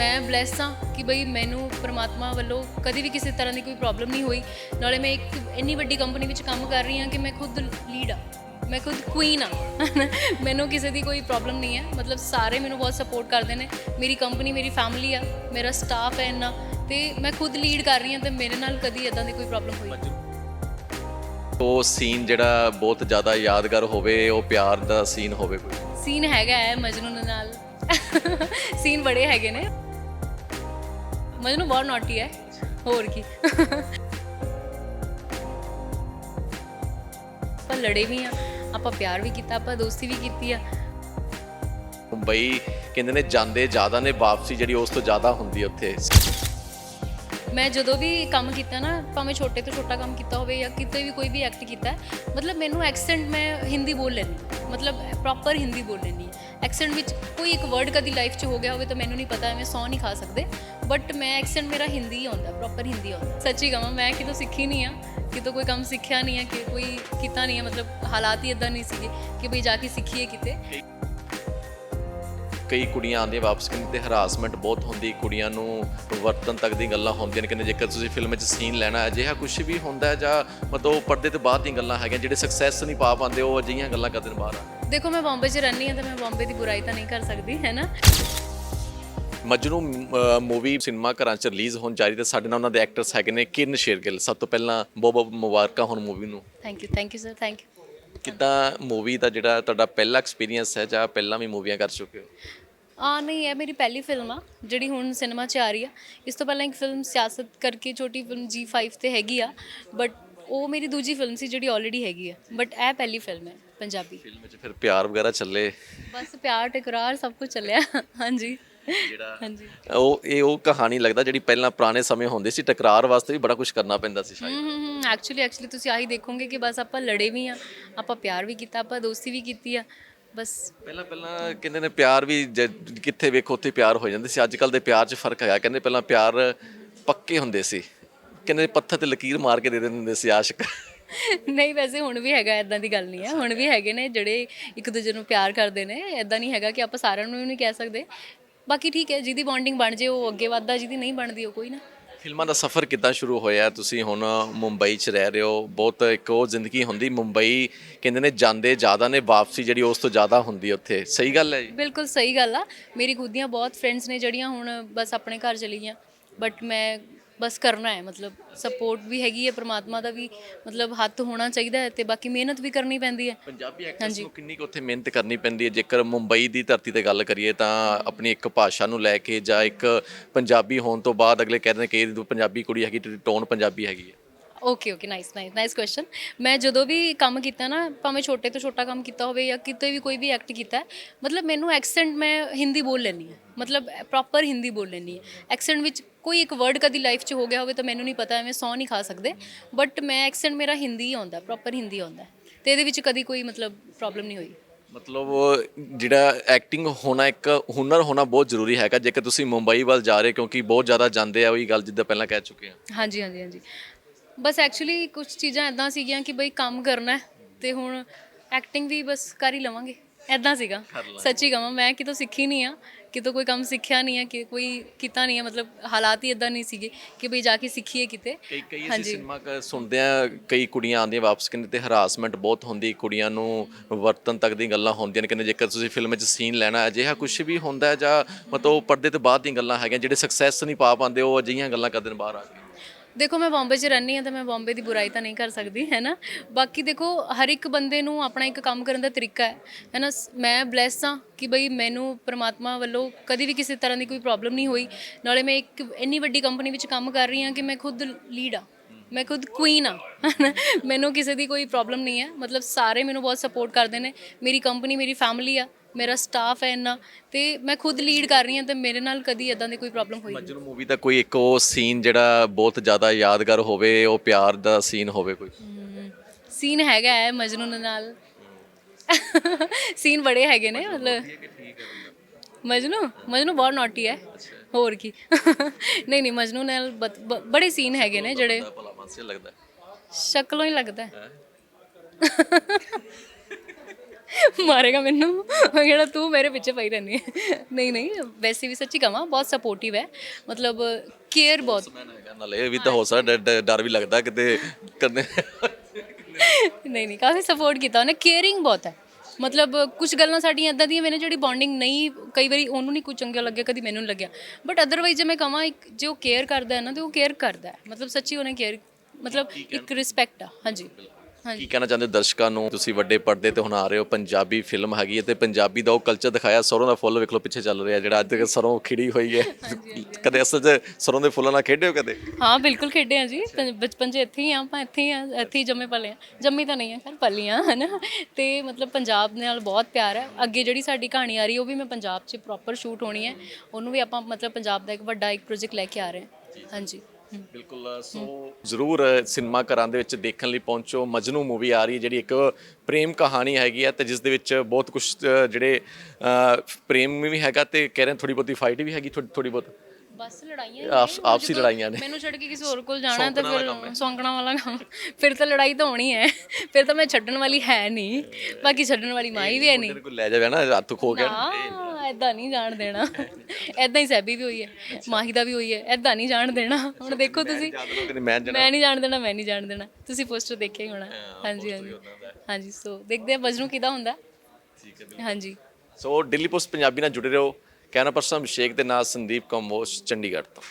ਮੈਂ ਬlesed ਹਾਂ ਕਿ ਬਈ ਮੈਨੂੰ ਪ੍ਰਮਾਤਮਾ ਵੱਲੋਂ ਕਦੀ ਵੀ ਕਿਸੇ ਤਰ੍ਹਾਂ ਦੀ ਕੋਈ ਪ੍ਰੋਬਲਮ ਨਹੀਂ ਹੋਈ। ਨਾਲੇ ਮੈਂ ਇੱਕ ਇੰਨੀ ਵੱਡੀ ਕੰਪਨੀ ਵਿੱਚ ਕੰਮ ਕਰ ਰਹੀ ਹਾਂ ਕਿ ਮੈਂ ਖੁਦ ਲੀਡ ਆ ਮੈਂ ਖੁਦ ਕੁਈਨ ਆ ਮੈਨੂੰ ਕਿਸੇ ਦੀ ਕੋਈ ਪ੍ਰੋਬਲਮ ਨਹੀਂ ਹੈ। ਮਤਲਬ ਸਾਰੇ ਮੈਨੂੰ ਬਹੁਤ ਸਪੋਰਟ ਕਰਦੇ ਨੇ। ਮੇਰੀ ਕੰਪਨੀ ਮੇਰੀ ਫੈਮਿਲੀ ਆ। ਮੇਰਾ ਸਟਾਫ ਹੈ ਇੰਨਾ। ਤੇ ਮੈਂ ਖੁਦ ਲੀਡ ਕਰ ਰਹੀ ਹਾਂ ਤੇ ਮੇਰੇ ਨਾਲ ਕਦੀ ਇਦਾਂ ਦੀ ਕੋਈ ਪ੍ਰੋਬਲਮ ਹੋਈ ਉਹ ਸੀਨ ਜਿਹੜਾ ਬਹੁਤ ਜ਼ਿਆਦਾ ਯਾਦਗਾਰ ਹੋਵੇ ਉਹ ਪਿਆਰ ਦਾ ਸੀਨ ਹੋਵੇ ਕੋਈ। ਸੀਨ ਹੈਗਾ ਹੈ ਮਜਨੂ ਨਾਲ। ਸੀਨ ਬੜੇ ਹੈਗੇ ਨੇ। ਮਜਨੂ ਬਹੁਤ ਨੋਟੀ ਹੈ। ਹੋਰ ਕੀ। ਆਪਾਂ ਲੜੇ ਵੀ ਆ ਆਪਾਂ ਪਿਆਰ ਵੀ ਕੀਤਾ ਆਪਾਂ ਦੋਸਤੀ ਵੀ ਕੀਤੀ ਆ। ਮੁੰਬਈ ਕਹਿੰਦੇ ਨੇ ਜਾਂਦੇ ਜ਼ਿਆਦਾ ਨੇ ਵਾਪਸੀ ਜਿਹੜੀ ਉਸ ਤੋਂ ਜ਼ਿਆਦਾ ਹੁੰਦੀ ਹੈ ਉੱਥੇ। ਮੈਂ ਜਦੋਂ ਵੀ ਕੰਮ ਕੀਤਾ ਨਾ ਭਾਵੇਂ ਛੋਟੇ ਤੋਂ ਛੋਟਾ ਕੰਮ ਕੀਤਾ ਹੋਵੇ ਜਾਂ ਕਿਤੇ ਵੀ ਕੋਈ ਵੀ ਐਕਟ ਕੀਤਾ ਮਤਲਬ ਮੈਨੂੰ ਐਕਸੈਂਟ ਮੈਂ ਹਿੰਦੀ ਬੋਲ ਲੈਂਦੀ ਮਤਲਬ ਪ੍ਰੋਪਰ ਹਿੰਦੀ ਬੋਲ ਲੈਂਦੀ ਐਕਸੈਂਟ ਵਿੱਚ ਕੋਈ ਇੱਕ ਵਰਡ ਕਦੀ ਲਾਈਫ 'ਚ ਹੋ ਗਿਆ ਹੋਵੇ ਤਾਂ ਮੈਨੂੰ ਨਹੀਂ ਪਤਾ, ਐਵੇਂ ਸੌ ਨਹੀਂ ਖਾ ਸਕਦੇ। ਬਟ ਮੈਂ ਐਕਸੈਂਟ ਮੇਰਾ ਹਿੰਦੀ ਹੀ ਆਉਂਦਾ ਪ੍ਰੋਪਰ ਹਿੰਦੀ ਆਉਂਦਾ। ਸੱਚੀ ਕਹਾਂ ਮੈਂ ਕਿਤੋਂ ਸਿੱਖੀ ਨਹੀਂ ਆ, ਕਿਤੋਂ ਕੋਈ ਕੰਮ ਸਿੱਖਿਆ ਨਹੀਂ ਹੈ ਕਿ ਕੋਈ ਕੀਤਾ ਨਹੀਂ ਹੈ ਮਤਲਬ ਹਾਲਾਤ ਹੀ ਇਦਾਂ ਨਹੀਂ ਸੀਗੇ ਕਿ ਬਈ ਜਾ ਕੇ ਸਿੱਖੀਏ ਕਿਤੇ। ਕਈ ਕੁੜੀਆਂ ਆਉਂਦੀਆਂ ਵਾਪਸ ਕਹਿੰਦੇ ਤੇ ਹਰਾਸਮੈਂਟ ਬਹੁਤ ਹੁੰਦੀ ਕੁੜੀਆਂ ਨੂੰ ਵਰਤਨ ਤੱਕ ਦੀ ਗੱਲਾਂ ਹੁੰਦੀਆਂ ਨੇ ਕਹਿੰਦੇ ਜੇਕਰ ਤੁਸੀਂ ਫਿਲਮ ਵਿੱਚ ਸੀਨ ਲੈਣਾ ਅਜਿਹਾ ਕੁਝ ਵੀ ਹੁੰਦਾ ਜਾਂ ਮਤਲਬ ਪਰਦੇ ਤੋਂ ਬਾਅਦ ਦੀਆਂ ਗੱਲਾਂ ਹੈਗੀਆਂ ਜਿਹੜੇ ਸਕਸੈਸ ਨਹੀਂ ਪਾ ਪਾਉਂਦੇ ਉਹ ਅਜਿਹੀਆਂ ਗੱਲਾਂ ਕਰਦੇ ਨੇ ਬਾਹਰ ਦੇਖੋ ਮੈਂ ਬੰਬੇ 'ਚ ਰਹਿੰਦੀ ਹਾਂ ਤਾਂ ਮੈਂ ਬੰਬੇ ਦੀ ਬੁਰਾਈ ਤਾਂ ਨਹੀਂ ਕਰ ਸਕਦੀ ਹੈ ਨਾ? ਮਜਨੂ ਮੂਵੀ ਸਿਨੇਮਾ ਘਰਾਂ 'ਚ ਰਿਲੀਜ਼ ਹੋਣ ਜਾ ਰਹੀ ਤੇ ਸਾਡੇ ਨਾਲ ਉਹਨਾਂ ਦੇ ਐਕਟਰਸ ਹੈਗੇ ਨੇ ਕਿਰਨ ਸ਼ੇਰਗਿੱਲ। ਸਭ ਤੋਂ ਪਹਿਲਾਂ ਬਹੁਤ ਬਹੁਤ ਮੁਬਾਰਕਾਂ ਹੁਣ ਮੂਵੀ ਨੂੰ। Thank you thank you sir thank you ਕਿੱਦਾਂ ਮੂਵੀ ਦਾ ਜਿਹੜਾ ਤੁਹਾਡਾ ਪਹਿਲਾ ਐਕਸਪੀਰੀਅੰਸ ਹੈ ਜਾਂ ਪਹਿਲਾਂ ਵੀ ਮੂਵੀਆਂ ਕਰ ਚੁੱਕੇ ਹੋ? ਆ ਨਹੀਂ ਇਹ ਮੇਰੀ ਪਹਿਲੀ ਫਿਲਮ ਆ ਜਿਹੜੀ ਹੁਣ ਸਿਨੇਮਾ 'ਚ ਆ ਰਹੀ ਆ। ਇਸ ਤੋਂ ਪਹਿਲਾਂ ਇੱਕ ਫਿਲਮ ਸਿਆਸਤ ਕਰਕੇ ਛੋਟੀ ਫਿਲਮ G5 ਤੇ ਹੈਗੀ ਆ ਬਟ ਉਹ ਮੇਰੀ ਦੂਜੀ ਫਿਲਮ ਸੀ ਜਿਹੜੀ ਆਲਰੇਡੀ ਹੈਗੀ ਆ। ਬਟ ਇਹ ਪਹਿਲੀ ਫਿਲਮ ਹੈ ਪੰਜਾਬੀ। ਫਿਲਮ ਵਿੱਚ ਫਿਰ ਪਿਆਰ ਵਗੈਰਾ ਚੱਲੇ। ਬਸ ਪਿਆਰ ਟਕਰਾਰ ਸਭ ਕੁਝ ਚੱਲਿਆ ਹਾਂਜੀ। ਜਿਹੜਾ ਹਾਂਜੀ। ਉਹ ਇਹ ਉਹ ਕਹਾਣੀ ਲੱਗਦਾ ਜਿਹੜੀ ਪਹਿਲਾਂ ਪੁਰਾਣੇ ਸਮੇਂ ਹੁੰਦੇ ਸੀ ਟਕਰਾਰ ਵਾਸਤੇ ਵੀ ਬੜਾ ਕੁਝ ਕਰਨਾ ਪੈਂਦਾ ਸੀ ਸ਼ਾਇਦ। ਹੂੰ ਐਕਚੁਅਲੀ ਐਕਚੁਅਲੀ ਤੁਸੀਂ ਆਹੀ ਦੇਖੋਗੇ ਕਿ ਬਸ ਆਪਾਂ ਲੜੇ ਵੀ ਆ ਆਪਾਂ ਪਿਆਰ ਵੀ ਕੀਤਾ ਆਪਾਂ ਦੋਸਤੀ ਵੀ ਕੀਤੀ ਆ ਬਸ। ਪਹਿਲਾਂ ਪਹਿਲਾਂ ਕਹਿੰਦੇ ਨੇ ਪਿਆਰ ਵੀ ਜ- ਕਿੱਥੇ ਵੇਖੋ ਉੱਥੇ ਪਿਆਰ ਹੋ ਜਾਂਦੇ ਸੀ ਅੱਜ ਕੱਲ ਦੇ ਪਿਆਰ 'ਚ ਫ਼ਰਕ ਹੈਗਾ ਕਹਿੰਦੇ ਪਹਿਲਾਂ ਪਿਆਰ ਪੱਕੇ ਹੁੰਦੇ ਸੀ ਕਹਿੰਦੇ ਪੱਥਰ ਤੇ ਲਕੀਰ ਮਾਰ ਕੇ ਦੇ ਦਿੰਦੇ ਹੁੰਦੇ ਸੀ ਆਸ਼ਿਕ। ਨਹੀਂ ਵੈਸੇ ਹੁਣ ਵੀ ਹੈਗਾ ਇਦਾਂ ਦੀ ਗੱਲ ਨਹੀਂ ਹੈ ਹੁਣ ਵੀ ਹੈਗੇ ਨੇ ਜਿਹੜੇ ਇੱਕ ਦੂਜੇ ਨੂੰ ਪਿਆਰ ਕਰਦੇ ਨੇ ਇਦਾਂ ਨਹੀਂ ਹੈਗਾ ਕਿ ਆਪਾਂ ਸਾਰਿਆਂ ਨੂੰ ਵੀ ਨਹੀਂ ਕਹਿ ਸਕਦੇ ਬਾਕੀ ਠੀਕ ਹੈ ਜਿਹਦੀ ਬੌਂਡਿੰਗ ਬਣ ਜੇ ਉਹ ਅੱਗੇ ਵੱਧਦਾ ਜਿਹਦੀ ਨਹੀਂ ਬਣਦੀ ਉਹ ਕੋਈ ਨਾ। ਫਿਲਮਾਂ ਦਾ ਸਫ਼ਰ ਕਿੱਦਾਂ ਸ਼ੁਰੂ ਹੋਇਆ? ਤੁਸੀਂ ਹੁਣ ਮੁੰਬਈ 'ਚ ਰਹਿ ਰਹੇ ਹੋ। ਬਹੁਤ ਇੱਕ ਉਹ ਜ਼ਿੰਦਗੀ ਹੁੰਦੀ ਮੁੰਬਈ ਕਹਿੰਦੇ ਨੇ ਜਾਂਦੇ ਜ਼ਿਆਦਾ ਨੇ ਵਾਪਸੀ ਜਿਹੜੀ ਉਸ ਤੋਂ ਜ਼ਿਆਦਾ ਹੁੰਦੀ ਉੱਥੇ। ਸਹੀ ਗੱਲ ਹੈ ਜੀ? ਬਿਲਕੁਲ ਸਹੀ ਗੱਲ ਆ। ਮੇਰੀ ਖੁਦ ਦੀਆਂ ਬਹੁਤ ਫਰੈਂਡਸ ਨੇ ਜਿਹੜੀਆਂ ਹੁਣ ਬਸ ਆਪਣੇ ਘਰ ਚਲੀ ਗਈਆਂ। ਬਟ ਮੈਂ ਬਸ ਕਰਨਾ ਹੈ ਮਤਲਬ ਸਪੋਰਟ ਵੀ ਹੈਗੀ ਹੈ ਪ੍ਰਮਾਤਮਾ ਦਾ ਵੀ ਮਤਲਬ ਹੱਥ ਹੋਣਾ ਚਾਹੀਦਾ ਹੈ ਤੇ ਬਾਕੀ ਮਿਹਨਤ ਵੀ ਕਰਨੀ ਪੈਂਦੀ ਹੈ। ਪੰਜਾਬੀ ਐਕਟਰਸ ਨੂੰ ਕਿੰਨੀ ਕੁ ਉੱਥੇ ਮਿਹਨਤ ਕਰਨੀ ਪੈਂਦੀ ਹੈ? ਜੇਕਰ ਮੁੰਬਈ ਦੀ ਧਰਤੀ ਤੇ ਗੱਲ ਕਰੀਏ ਤਾਂ ਆਪਣੀ ਇੱਕ ਭਾਸ਼ਾ ਨੂੰ ਲੈ ਕੇ ਜਾਂ ਇੱਕ ਪੰਜਾਬੀ ਹੋਣ ਤੋਂ ਬਾਅਦ ਅਗਲੇ ਕਹਿੰਦੇ ਕਿ ਇਹ ਪੰਜਾਬੀ ਕੁੜੀ ਹੈਗੀ ਟੋਨ ਪੰਜਾਬੀ ਹੈਗੀ ਹੈ। Okay okay nice nice nice question ਮੈਂ ਜਦੋਂ ਵੀ ਕੰਮ ਕੀਤਾ ਨਾ ਭਾਵੇਂ ਛੋਟੇ ਤੋਂ ਛੋਟਾ ਕੰਮ ਕੀਤਾ ਹੋਵੇ ਜਾਂ ਕਿਤੇ ਵੀ ਕੋਈ ਵੀ ਐਕਟ ਕੀਤਾ ਹੈ, ਮਤਲਬ ਮੈਨੂੰ ਐਕਸੈਂਟ ਮੈਂ ਹਿੰਦੀ ਬੋਲ ਲੈਂਦੀ ਹਾਂ। ਮਤਲਬ ਪ੍ਰੋਪਰ ਹਿੰਦੀ ਬੋਲ ਲੈਂਦੀ ਹਾਂ। ਐਕਸੈਂਟ ਵਿੱਚ ਕੋਈ ਇੱਕ ਵਰਡ ਕਦੀ ਲਾਈਫ 'ਚ ਹੋ ਗਿਆ ਹੋਵੇ ਤਾਂ ਮੈਨੂੰ ਨਹੀਂ ਪਤਾ ਐਵੇਂ ਸੌ ਨਹੀਂ ਖਾ ਸਕਦੇ। ਬਟ ਮੈਂ ਐਕਸੈਂਟ ਮੇਰਾ ਹਿੰਦੀ ਹੀ ਆਉਂਦਾ ਪ੍ਰੋਪਰ ਹਿੰਦੀ ਆਉਂਦਾ। ਤੇ ਇਹਦੇ ਵਿੱਚ ਕਦੀ ਕੋਈ ਮਤਲਬ ਪ੍ਰੋਬਲਮ ਨਹੀਂ ਹੋਈ। ਮਤਲਬ ਉਹ ਜਿਹੜਾ ਐਕਟਿੰਗ ਹੋਣਾ ਇੱਕ ਹੁਨਰ ਹੋਣਾ ਬਹੁਤ ਜ਼ਰੂਰੀ ਹੈਗਾ। ਜੇਕਰ ਤੁਸੀਂ ਮੁੰਬਈ ਵੱਲ ਜਾ ਰਹੇ ਕਿਉਂਕਿ ਬਹੁਤ ਜ਼ਿਆਦਾ ਜਾਂਦੇ ਆ ਉਹੀ ਗੱਲ ਜਿੱਦਾਂ ਪਹਿਲਾਂ ਕਹਿ ਚੁੱਕੇ ਆ। ਹਾਂਜੀ ਹਾਂਜੀ ਹਾਂਜੀ। ਬਸ ਐਕਚੁਅਲੀ ਕੁਝ ਚੀਜ਼ਾਂ ਐਦਾਂ ਸੀਗੀਆਂ ਕਿ ਬਈ ਕੰਮ ਕਰਨਾ ਹੈ ਤੇ ਹੁਣ ਐਕਟਿੰਗ ਵੀ ਬਸ ਕਰ ਹੀ ਲਵਾਂਗੇ। ਐਦਾਂ ਸੀਗਾ। ਸੱਚੀ ਕਹਾਂ ਮੈਂ ਕਿਤੋਂ ਸਿੱਖੀ ਨਹੀਂ ਆ ਕਿਤੋਂ ਕੋਈ ਕੰਮ ਸਿੱਖਿਆ ਨਹੀਂ ਹੈ ਕਿ ਕੋਈ ਕੀਤਾ ਨਹੀਂ ਹੈ ਮਤਲਬ ਹਾਲਾਤ ਹੀ ਇਦਾਂ ਨਹੀਂ ਸੀਗੇ ਕਿ ਬਈ ਜਾ ਕੇ ਸਿੱਖੀਏ ਕਿਤੇ। ਕਈ ਕਈ ਅਸੀਂ ਸਿਨੇਮਾ ਕ- ਸੁਣਦੇ ਆ ਕਈ ਕੁੜੀਆਂ ਆਉਂਦੀਆਂ ਵਾਪਸ ਕਹਿੰਦੇ ਤੇ ਹਰਾਸਮੈਂਟ ਬਹੁਤ ਹੁੰਦੀ ਕੁੜੀਆਂ ਨੂੰ ਵਰਤਨ ਤੱਕ ਦੀ ਗੱਲਾਂ ਹੁੰਦੀਆਂ ਨੇ ਕਹਿੰਦੇ ਜੇਕਰ ਤੁਸੀਂ ਫਿਲਮ ਵਿੱਚ ਸੀਨ ਲੈਣਾ ਅਜਿਹਾ ਕੁਝ ਵੀ ਹੁੰਦਾ ਹੈ ਜਾਂ ਮਤਲਬ ਪਰਦੇ ਤੋਂ ਬਾਅਦ ਦੀਆਂ ਗੱਲਾਂ ਹੈਗੀਆਂ ਜਿਹੜੇ ਸਕਸੈਸ ਨਹੀਂ ਪਾ ਪਾਉਂਦੇ ਉਹ ਅਜਿਹੀਆਂ ਗੱਲਾਂ ਕਰਦੇ ਨੇ ਬਾਹਰ ਆ ਕੇ। ਦੇਖੋ, ਮੈਂ ਬੰਬੇ 'ਚ ਰਹਿੰਦੀ ਹਾਂ ਤਾਂ ਮੈਂ ਬੰਬੇ ਦੀ ਬੁਰਾਈ ਤਾਂ ਨਹੀਂ ਕਰ ਸਕਦੀ, ਹੈ ਨਾ? ਬਾਕੀ ਦੇਖੋ, ਹਰ ਇੱਕ ਬੰਦੇ ਨੂੰ ਆਪਣਾ ਇੱਕ ਕੰਮ ਕਰਨ ਦਾ ਤਰੀਕਾ ਹੈ ਹੈ ਨਾ? ਮੈਂ ਬlesed ਹਾਂ ਕਿ ਬਈ ਮੈਨੂੰ ਪ੍ਰਮਾਤਮਾ ਵੱਲੋਂ ਕਦੀ ਵੀ ਕਿਸੇ ਤਰ੍ਹਾਂ ਦੀ ਕੋਈ ਪ੍ਰੋਬਲਮ ਨਹੀਂ ਹੋਈ। ਨਾਲੇ ਮੈਂ ਇੱਕ ਇੰਨੀ ਵੱਡੀ ਕੰਪਨੀ ਵਿੱਚ ਕੰਮ ਕਰ ਰਹੀ ਹਾਂ ਕਿ ਮੈਂ ਖੁਦ ਲੀਡ ਆ ਮੈਂ ਖੁਦ ਕੁਈਨ ਆ ਮੈਨੂੰ ਕਿਸੇ ਦੀ ਕੋਈ ਪ੍ਰੋਬਲਮ ਨਹੀਂ ਹੈ। ਮਤਲਬ ਸਾਰੇ ਮੈਨੂੰ ਬਹੁਤ ਸਪੋਰਟ ਕਰਦੇ ਨੇ। ਮੇਰੀ ਕੰਪਨੀ ਮੇਰੀ ਫੈਮਿਲੀ ਆ। ਮੇਰਾ ਸਟਾਫ ਹੈ ਇੰਨਾ ਤੇ ਮੈਂ ਖੁਦ ਲੀਡ ਕਰ ਰਹੀ ਹਾਂ ਤੇ ਮੇਰੇ ਨਾਲ ਕਦੀ ਇਦਾਂ ਦੀ ਕੋਈ ਪ੍ਰੋਬਲਮ ਹੋਈ ਨਹੀਂ। ਮਜਨੂ ਮੂਵੀ ਦਾ ਕੋਈ ਇੱਕ ਉਹ ਸੀਨ ਜਿਹੜਾ ਬਹੁਤ ਜ਼ਿਆਦਾ ਯਾਦਗਾਰ ਹੋਵੇ ਉਹ ਪਿਆਰ ਦਾ ਸੀਨ ਹੋਵੇ ਕੋਈ? ਸੀਨ ਹੈਗਾ ਹੈ ਮਜਨੂ ਦੇ ਨਾਲ। ਸੀਨ ਬੜੇ ਹੈਗੇ ਨੇ ਮਤਲਬ ਮਜਨੂ ਮਜਨੂ ਬਹੁਤ ਨੋਟੀ ਹੈ। ਹੋਰ ਕੀ। ਨਹੀਂ ਨਹੀਂ ਮਜਨੂ ਨਾਲ ਬਤ- ਬ- ਬੜੇ ਸੀਨ ਹੈਗੇ ਨੇ ਜਿਹੜੇ ਭਲਾ ਮਾਨਸੇ ਲੱਗਦਾ? ਸ਼ਕਲੋਂ ਹੀ ਲੱਗਦਾ ਹੈ? ਮਾਰੇਗਾ ਮੈਨੂੰ। ਉਹ ਕਹਿੰਦਾ ਤੂੰ ਮੇਰੇ ਪਿੱਛੇ ਪਈ ਰਹਿੰਦੀ ਹੈ। ਨਹੀਂ ਨਹੀਂ ਵੈਸੇ ਵੀ ਸੱਚੀ ਕਹਾਂ ਬਹੁਤ ਸਪੋਰਟਿਵ ਹੈ। ਮਤਲਬ ਕੇਅਰ ਬਹੁਤ। ਨਾਲੇ ਇਹ ਵੀ ਤਾਂ ਹੋ ਸਕਦਾ ਡਰ- ਵੀ ਲੱਗਦਾ ਕਿਤੇ ਕਰਨੇ। ਨਹੀਂ ਨਹੀਂ ਕਾਫੀ ਸਪੋਰਟ ਕੀਤਾ ਉਹਨੇ। ਕੇਅਰਿੰਗ ਬਹੁਤ ਹੈ। ਮਤਲਬ ਕੁਝ ਗੱਲਾਂ ਸਾਡੀਆਂ ਇਦਾਂ ਦੀਆਂ ਮੈਨੇ ਜਿਹੜੀ ਬੌਂਡਿੰਗ ਨਹੀਂ ਕਈ ਵਾਰੀ ਉਹਨੂੰ ਨਹੀਂ ਕੁਝ ਚੰਗਾ ਲੱਗਿਆ ਕਦੀ ਮੈਨੂੰ ਲੱਗਿਆ। ਬਟ ਅਦਰਵਾਈਜ਼ ਜੇ ਮੈਂ ਕਹਾਂ ਇੱਕ ਜੇ ਉਹ ਕੇਅਰ ਕਰਦਾ ਹੈ ਨਾ ਤੇ ਉਹ ਕੇਅਰ ਕਰਦਾ ਹੈ। ਮਤਲਬ ਸੱਚੀ ਉਹਨੇ ਕੇਅਰ ਮਤਲਬ ਇੱਕ ਰਿਸਪੈਕਟ ਆ। ਹਾਂਜੀ। ਕੀ ਕਹਿਣਾ ਚਾਹੁੰਦੇ ਹੋ ਦਰਸ਼ਕਾਂ ਨੂੰ? ਤੁਸੀਂ ਵੱਡੇ ਪਰਦੇ ਤੇ ਹੁਣ ਆ ਰਹੇ ਹੋ ਪੰਜਾਬੀ ਫਿਲਮ ਹੈਗੀ ਹੈ ਤੇ ਪੰਜਾਬੀ ਦਾ ਉਹ ਕਲਚਰ ਦਿਖਾਇਆ ਸਰੋਂ ਦਾ ਫੁੱਲ ਵੇਖ ਲਓ ਪਿੱਛੇ ਚੱਲ ਰਿਹਾ ਜਿਹੜਾ ਅੱਜ ਤੱਕ ਸਰੋਂ ਖਿੜੀ ਹੋਈ ਹੈ। ਕਦੇ ਅਸਲ 'ਚ ਸਰੋਂ ਦੇ ਫੁੱਲਾਂ ਨਾਲ ਖੇਡੇ ਹੋ ਕਦੇ? ਹਾਂ ਬਿਲਕੁਲ ਖੇਡੇ ਆ ਜੀ। ਬਚਪਨ 'ਚ ਇੱਥੇ ਹੀ ਆ ਆਪਾਂ ਇੱਥੇ ਹੀ ਆ ਇੱਥੇ ਹੀ ਜੰਮੇ ਪਲੇ ਆ। ਜੰਮੀ ਤਾਂ ਨਹੀਂ ਆ ਖੈਰ ਪਲੀ ਆ ਹਨਾ? ਤੇ ਮਤਲਬ ਪੰਜਾਬ ਨਾਲ ਬਹੁਤ ਪਿਆਰ ਹੈ। ਅੱਗੇ ਜਿਹੜੀ ਸਾਡੀ ਕਹਾਣੀ ਆ ਰਹੀ ਉਹ ਵੀ ਮੈਂ ਪੰਜਾਬ 'ਚ ਪ੍ਰੋਪਰ ਸ਼ੂਟ ਹੋਣੀ ਹੈ। ਉਹਨੂੰ ਵੀ ਆਪਾਂ ਮਤਲਬ ਪੰਜਾਬ ਦਾ ਇੱਕ ਵੱਡਾ ਇੱਕ ਪ੍ਰੋਜੈਕਟ ਲੈ ਕੇ ਆ ਰਹੇ ਹਾਂ। ਹਾਂਜੀ। ਬਿਲਕੁਲ ਸੋ ਜ਼ਰੂਰ ਸਿਨੇਮਾ ਘਰਾਂ ਦੇ ਵਿੱਚ ਦੇਖਣ ਲਈ ਪਹੁੰਚੋ। ਮਜਨੂ ਮੂਵੀ ਆ ਰਹੀ ਹੈ ਜਿਹੜੀ ਇੱਕ ਪ੍ਰੇਮ ਕਹਾਣੀ ਹੈਗੀ ਹੈ ਤੇ ਜਿਸ ਦੇ ਵਿੱਚ ਬਹੁਤ ਕੁਝ ਜਿਹੜੇ ਪ੍ਰੇਮ ਵੀ ਹੈਗਾ ਤੇ ਕਹਿ ਰਹੇ ਥੋੜੀ ਬਹੁਤੀ ਫਾਈਟ ਵੀ ਹੈਗੀ ਥੋੜੀ ਬਹੁਤ। ਬਸ ਲੜਾਈਆਂ ਆਪਸ- ਨੇ। ਆਪਸੀ ਜਦੋਂ ਲੜਾਈਆਂ ਨੇ। ਮੈਨੂੰ ਛੱਡ ਕੇ ਕਿਸੇ ਹੋਰ ਕੋਲ ਜਾਣਾ ਤਾਂ ਫਿਰ ਸੌਂਕਣਾ ਵਾਲਾ ਕੰਮ। ਫਿਰ ਤਾਂ ਲੜਾਈ ਤਾਂ ਹੋਣੀ ਹੈ ਫਿਰ ਤਾਂ ਮੈਂ ਛੱਡਣ ਵਾਲੀ ਹੈ ਨਹੀਂ ਬਾਕੀ ਛੱਡਣ ਵਾਲੀ ਮਾਈ ਵੀ ਹੈ ਨਹੀਂ। ਤੇਰੇ ਕੋਈ ਲੈ ਜਾਵੇ ਨਾ ਹੱਥ ਖੋ ਗਿਆ ਐਦਾਂ ਨਹੀਂ ਜਾਣ ਦੇਣਾ। ਐਦਾਂ ਹੀ ਸੈਬੀ ਵੀ ਹੋਈ ਹੈ ਮਾਹੀ ਦਾ ਵੀ ਹੋਈ ਹੈ ਐਦਾਂ ਨਹੀਂ ਜਾਣ ਦੇਣਾ। ਹੁਣ ਦੇਖੋ ਤੁਸੀਂ। ਮੈਂ ਨਹੀਂ ਜਾਣ ਦੇਣਾ ਮੈਂ ਨਹੀਂ ਜਾਣ ਦੇਣਾ। ਤੁਸੀਂ ਪੋਸਟਰ ਦੇਖਿਆ ਹੀ ਹੋਣਾ। ਹਾਂਜੀ ਹਾਂਜੀ। ਹਾਂਜੀ ਸੋ ਦੇਖਦੇ ਆ ਬਜਨੂ ਕਿਦਾ ਹੁੰਦਾ। ਠੀਕ ਹੈ ਹਾਂਜੀ। ਸੋ ਦਿੱਲੀ ਪੋਸਟ ਪੰਜਾਬੀ ਨਾਲ ਜੁੜੇ ਰਹੋ। ਕੈਮਰਾ ਪਰਸਨ ਅਭਿਸ਼ੇਕ ਦੇ ਨਾਲ ਸੰਦੀਪ ਕੰਬੋਜ ਚੰਡੀਗੜ੍ਹ ਤੋਂ।